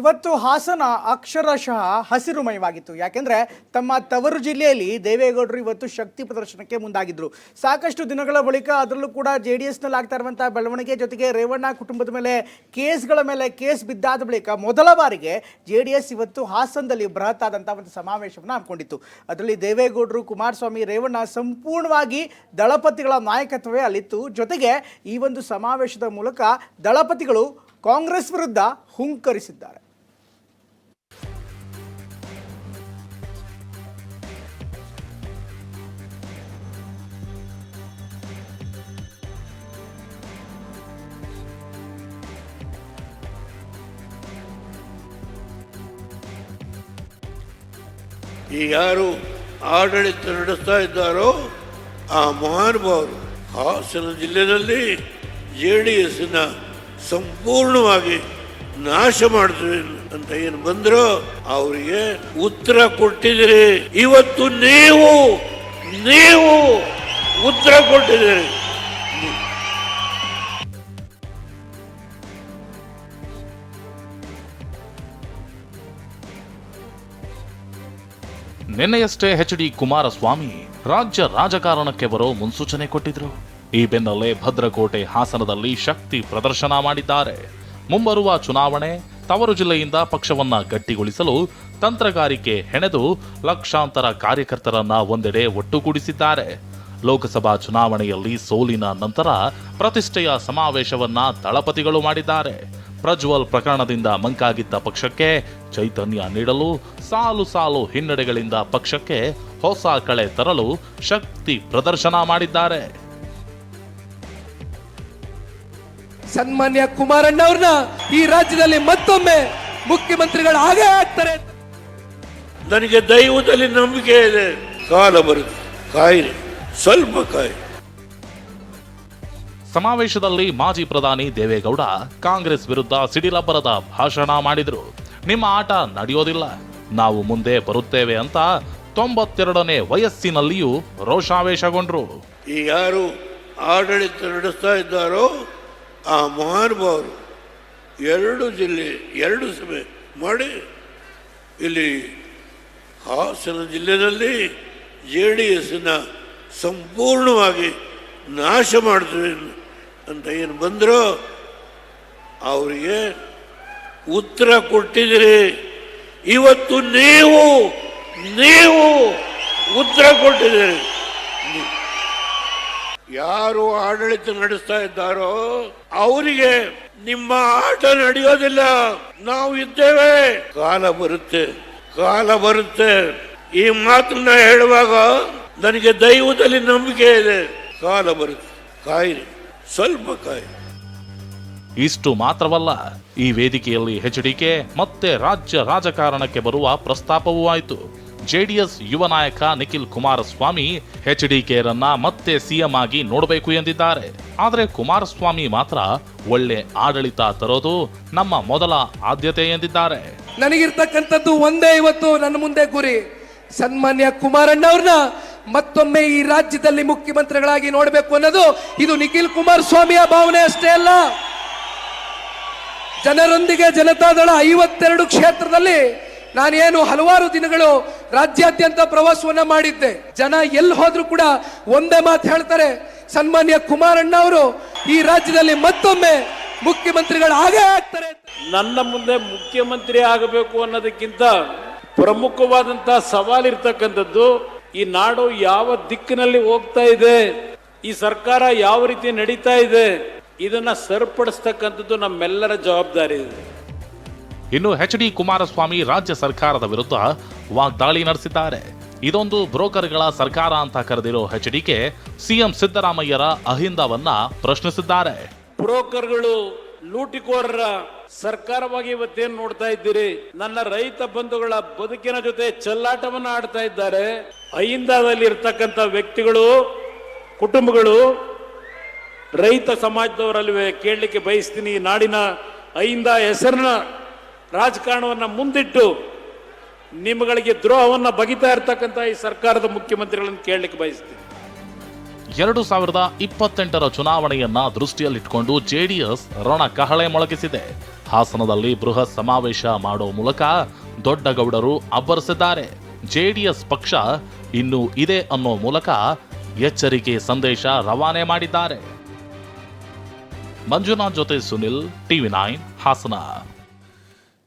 ಇವತ್ತು ಹಾಸನ ಅಕ್ಷರಶಃ ಹಸಿರುಮಯವಾಗಿತ್ತು. ಯಾಕೆಂದ್ರೆ ತಮ್ಮ ತವರು ಜಿಲ್ಲೆಯಲ್ಲಿ ದೇವೇಗೌಡರು ಇವತ್ತು ಶಕ್ತಿ ಪ್ರದರ್ಶನಕ್ಕೆ ಮುಂದಾಗಿದ್ರು. ಸಾಕಷ್ಟು ದಿನಗಳ ಬಳಿಕ ಅದರಲ್ಲೂ ಕೂಡ ಜೆ ಡಿ ಎಸ್ನಲ್ಲಿ ಆಗ್ತಾ ಇರುವಂಥ ಬೆಳವಣಿಗೆ ಜೊತೆಗೆ ರೇವಣ್ಣ ಕುಟುಂಬದ ಮೇಲೆ ಕೇಸ್ಗಳ ಮೇಲೆ ಕೇಸ್ ಬಿದ್ದಾದ ಬಳಿಕ ಮೊದಲ ಬಾರಿಗೆ ಜೆ ಡಿ ಎಸ್ ಇವತ್ತು ಹಾಸನದಲ್ಲಿ ಬೃಹತ್ ಆದಂಥ ಒಂದು ಸಮಾವೇಶವನ್ನು ಹಮ್ಮಿಕೊಂಡಿತ್ತು. ಅದರಲ್ಲಿ ದೇವೇಗೌಡರು, ಕುಮಾರಸ್ವಾಮಿ, ರೇವಣ್ಣ ಸಂಪೂರ್ಣವಾಗಿ ದಳಪತಿಗಳ ನಾಯಕತ್ವವೇ ಅಲ್ಲಿತ್ತು. ಜೊತೆಗೆ ಈ ಒಂದು ಸಮಾವೇಶದ ಮೂಲಕ ದಳಪತಿಗಳು ಕಾಂಗ್ರೆಸ್ ವಿರುದ್ಧ ಹುಂಕರಿಸಿದ್ದಾರೆ. ಈ ಯಾರು ಆಡಳಿತ ನಡೆಸ್ತಾ ಇದ್ದಾರೋ ಆ ಮಹಾನುಭಾವರು ಹಾಸನ ಜಿಲ್ಲೆಯಲ್ಲಿ ಜೆ ಡಿ ಎಸ್ನ ಸಂಪೂರ್ಣವಾಗಿ ನಾಶ ಮಾಡ್ತೀವಿ ಅಂತ ಏನು ಬಂದ್ರು ಅವರಿಗೆ ಉತ್ತರ ಕೊಟ್ಟಿದ್ದೀರಿ. ಇವತ್ತು ನೀವು ನೀವು ಉತ್ತರ ಕೊಟ್ಟಿದ್ದೀರಿ. ನಿನ್ನೆಯಷ್ಟೇ ಎಚ್ ಡಿ ಕುಮಾರಸ್ವಾಮಿ ರಾಜ್ಯ ರಾಜಕಾರಣಕ್ಕೆ ಬರೋ ಮುನ್ಸೂಚನೆ ಕೊಟ್ಟಿದ್ರು. ಈ ಬೆನ್ನಲ್ಲೇ ಭದ್ರಕೋಟೆ ಹಾಸನದಲ್ಲಿ ಶಕ್ತಿ ಪ್ರದರ್ಶನ ಮಾಡಿದ್ದಾರೆ. ಮುಂಬರುವ ಚುನಾವಣೆ ತವರು ಜಿಲ್ಲೆಯಿಂದ ಪಕ್ಷವನ್ನ ಗಟ್ಟಿಗೊಳಿಸಲು ತಂತ್ರಗಾರಿಕೆ ಹೆಣೆದು ಲಕ್ಷಾಂತರ ಕಾರ್ಯಕರ್ತರನ್ನ ಒಂದೆಡೆ ಒಟ್ಟುಗೂಡಿಸಿದ್ದಾರೆ. ಲೋಕಸಭಾ ಚುನಾವಣೆಯಲ್ಲಿ ಸೋಲಿನ ನಂತರ ಪ್ರತಿಷ್ಠೆಯ ಸಮಾವೇಶವನ್ನ ದಳಪತಿಗಳು ಮಾಡಿದ್ದಾರೆ. ಪ್ರಜ್ವಲ್ ಪ್ರಕರಣದಿಂದ ಮಂಕಾಗಿದ್ದ ಪಕ್ಷಕ್ಕೆ ಚೈತನ್ಯ ನೀಡಲು ಸಾಲು ಸಾಲು ಹಿನ್ನಡೆಗಳಿಂದ ಪಕ್ಷಕ್ಕೆ ಹೊಸ ಕಳೆ ತರಲು ಶಕ್ತಿ ಪ್ರದರ್ಶನ ಮಾಡಿದ್ದಾರೆ. ಸನ್ಮಾನ್ಯ ಕುಮಾರಣ್ಣ ಅವ್ರನ್ನ ಈ ರಾಜ್ಯದಲ್ಲಿ ಮತ್ತೊಮ್ಮೆ ಮುಖ್ಯಮಂತ್ರಿಗಳು ಹಾಗೆ ಆಗ್ತಾರೆ. ನನಗೆ ದೈವದಲ್ಲಿ ನಂಬಿಕೆ ಇದೆ. ಕಾಲ ಬರುತ್ತೆ. ಕಾಯಿರಿ. ಸ್ವಲ್ಪ ಕಾಯಿ ಸಮಾವೇಶದಲ್ಲಿ ಮಾಜಿ ಪ್ರಧಾನಿ ದೇವೇಗೌಡ ಕಾಂಗ್ರೆಸ್ ವಿರುದ್ಧ ಸಿಡಿಲಬ್ಬರದ ಭಾಷಣ ಮಾಡಿದ್ರು. ನಿಮ್ಮ ಆಟ ನಡೆಯೋದಿಲ್ಲ. ನಾವು ಮುಂದೆ ಬರುತ್ತೇವೆ ಅಂತ ತೊಂಬತ್ತೆರಡನೇ ವಯಸ್ಸಿನಲ್ಲಿಯೂ ರೋಷಾವೇಶಗೊಂಡ್ರು. ಈ ಯಾರು ಆಡಳಿತ ನಡೆಸ್ತಾ ಇದ್ದಾರೋ ಆ ಮಹಾನುಭಾವರು ಎರಡು ಜಿಲ್ಲೆ, ಎರಡು ಸಭೆ ಮಾಡಿ ಇಲ್ಲಿ ಹಾಸನ ಜಿಲ್ಲೆಯಲ್ಲಿ ಜೆ ಡಿ ಎಸ್ನ ಸಂಪೂರ್ಣವಾಗಿ ನಾಶ ಮಾಡ್ತೀವಿ ಅಂತ ಏನು ಬಂದರೋ ಅವರಿಗೆ ಉತ್ತರ ಕೊಟ್ಟಿದ್ರಿ ಇವತ್ತು ನೀವು ನೀವು ಉತ್ತರ ಕೊಟ್ಟಿದ್ದೀರಿ. ಯಾರು ಆಡಳಿತ ನಡೆಸ್ತಾ ಇದ್ದಾರೋ ಅವರಿಗೆ ನಿಮ್ಮ ಆಟ ನಡೆಯೋದಿಲ್ಲ. ನಾವು ಇದ್ದೇವೆ. ಕಾಲ ಬರುತ್ತೆ ಕಾಲ ಬರುತ್ತೆ. ಈ ಮಾತನ್ನ ಹೇಳುವಾಗ ನನಗೆ ದೈವದಲ್ಲಿ ನಂಬಿಕೆ ಇದೆ. ಕಾಲ ಬರುತ್ತೆ. ಕಾಯಿರಿ. ಸ್ವಲ್ಪ ಕಾಯಿ ಇಷ್ಟು ಮಾತ್ರವಲ್ಲ, ಈ ವೇದಿಕೆಯಲ್ಲಿ ಎಚ್ಡಿಕೆ ಮತ್ತೆ ರಾಜ್ಯ ರಾಜಕಾರಣಕ್ಕೆ ಬರುವ ಪ್ರಸ್ತಾಪವೂ ಆಯಿತು. ಜೆಡಿಎಸ್ ಯುವ ನಾಯಕ ನಿಖಿಲ್ ಕುಮಾರಸ್ವಾಮಿ ಎಚ್ ಡಿ ಎಚ್ಡಿಕೆರನ್ನ ಮತ್ತೆ ಸಿಎಂ ಆಗಿ ನೋಡಬೇಕು ಎಂದಿದ್ದಾರೆ. ಆದರೆ ಕುಮಾರಸ್ವಾಮಿ ಮಾತ್ರ ಒಳ್ಳೆ ಆಡಳಿತ ತರೋದು ನಮ್ಮ ಮೊದಲ ಆದ್ಯತೆ ಎಂದಿದ್ದಾರೆ. ನನಗಿರ್ತಕ್ಕಂಥದ್ದು ಒಂದೇ ಇವತ್ತು ನನ್ನ ಮುಂದೆ ಗುರಿ ಸನ್ಮಾನ್ಯ ಕುಮಾರಣ್ಣ ಅವ್ರನ್ನ ಮತ್ತೊಮ್ಮೆ ಈ ರಾಜ್ಯದಲ್ಲಿ ಮುಖ್ಯಮಂತ್ರಿಗಳಾಗಿ ನೋಡಬೇಕು ಅನ್ನೋದು ಇದು ನಿಖಿಲ್ ಕುಮಾರಸ್ವಾಮಿಯ ಭಾವನೆ ಅಷ್ಟೇ ಅಲ್ಲ. ಜನರೊಂದಿಗೆ ಜನತಾದಳ ಐವತ್ತೆರಡು ಕ್ಷೇತ್ರದಲ್ಲಿ ನಾನೇನು ಹಲವಾರು ದಿನಗಳು ರಾಜ್ಯಾದ್ಯಂತ ಪ್ರವಾಸವನ್ನ ಮಾಡಿದ್ದೆ ಜನ ಎಲ್ಲಿ ಹೋದ್ರೂ ಕೂಡ ಒಂದೇ ಮಾತು ಹೇಳ್ತಾರೆ, ಸನ್ಮಾನ್ಯ ಕುಮಾರಣ್ಣ ಅವರು, ಈ ರಾಜ್ಯದಲ್ಲಿ ಮತ್ತೊಮ್ಮೆ ಮುಖ್ಯಮಂತ್ರಿಗಳು ಆಗೇ ಆಗ್ತಾರೆ. ನನ್ನ ಮುಂದೆ ಮುಖ್ಯಮಂತ್ರಿ ಆಗಬೇಕು ಅನ್ನೋದಕ್ಕಿಂತ ಪ್ರಮುಖವಾದಂತಹ ಸವಾಲಿರ್ತಕ್ಕಂಥದ್ದು, ಈ ನಾಡು ಯಾವ ದಿಕ್ಕಿನಲ್ಲಿ ಹೋಗ್ತಾ ಇದೆ, ಈ ಸರ್ಕಾರ ಯಾವ ರೀತಿ ನಡೀತಾ ಇದೆ ಇದನ್ನ ಸರಿಪಡಿಸ್ತಕ್ಕಂಥದ್ದು ನಮ್ಮೆಲ್ಲರ ಜವಾಬ್ದಾರಿ. ಇದೆ ಇನ್ನು ಎಚ್ ಡಿ ಕುಮಾರಸ್ವಾಮಿ ರಾಜ್ಯ ಸರ್ಕಾರದ ವಿರುದ್ಧ ವಾಗ್ದಾಳಿ ನಡೆಸಿದ್ದಾರೆ. ಇದೊಂದು ಬ್ರೋಕರ್ಗಳ ಸರ್ಕಾರ ಅಂತ ಕರೆದಿರೋ ಎಚ್ಡಿಕೆ ಸಿಎಂ ಸಿದ್ದರಾಮಯ್ಯರ ಅಹಿಂದವನ್ನ ಪ್ರಶ್ನಿಸಿದ್ದಾರೆ. ಬ್ರೋಕರ್ಗಳು ಲೂಟಿಕೋರರ ಸರ್ಕಾರವಾಗಿ ಇವತ್ತೇನು ನೋಡ್ತಾ ಇದ್ದೀರಿ? ನನ್ನ ರೈತ ಬಂಧುಗಳ ಬದುಕಿನ ಜೊತೆ ಚೆಲ್ಲಾಟವನ್ನು ಆಡ್ತಾ ಇದ್ದಾರೆ. ಅಹಿಂದದಲ್ಲಿ ಇರ್ತಕ್ಕಂಥ ವ್ಯಕ್ತಿಗಳು ಕುಟುಂಬಗಳು ರೈತ ಸಮಾಜದವರಲ್ಲಿ ಕೇಳಲಿಕ್ಕೆ ಬಯಸ್ತೀನಿ. ನಾಡಿನ ಐಂದ ಹೆಸರಿನ ರಾಜಕಾರಣವನ್ನು ಮುಂದಿಟ್ಟು ನಿಮ್ಮಗಳಿಗೆ ದ್ರೋಹವನ್ನು ಬಗಿತಾ ಇರ್ತಕ್ಕಂಥ ಈ ಸರ್ಕಾರದ ಮುಖ್ಯಮಂತ್ರಿಗಳನ್ನು ಕೇಳಲಿಕ್ಕೆ ಬಯಸ್ತೀನಿ. ಎರಡು ಸಾವಿರದ ಇಪ್ಪತ್ತೆಂಟರ ಚುನಾವಣೆಯನ್ನ ದೃಷ್ಟಿಯಲ್ಲಿಟ್ಕೊಂಡು ಜೆಡಿಎಸ್ ರಣ ಕಹಳೆ ಮೊಳಗಿಸಿದೆ. ಹಾಸನದಲ್ಲಿ ಬೃಹತ್ ಸಮಾವೇಶ ಮಾಡೋ ಮೂಲಕ ದೊಡ್ಡ ಗೌಡರು ಅಬ್ಬರಿಸಿದ್ದಾರೆ. ಜೆಡಿಎಸ್ ಪಕ್ಷ ಇನ್ನು ಇದೆ ಅನ್ನೋ ಮೂಲಕ ಎಚ್ಚರಿಕೆ ಸಂದೇಶ ರವಾನೆ ಮಾಡಿದ್ದಾರೆ. ಮಂಜುನಾಥ್ ಜೊತೆ ಸುನಿಲ್ ಟಿವಿ ನೈನ್ ಹಾಸನ.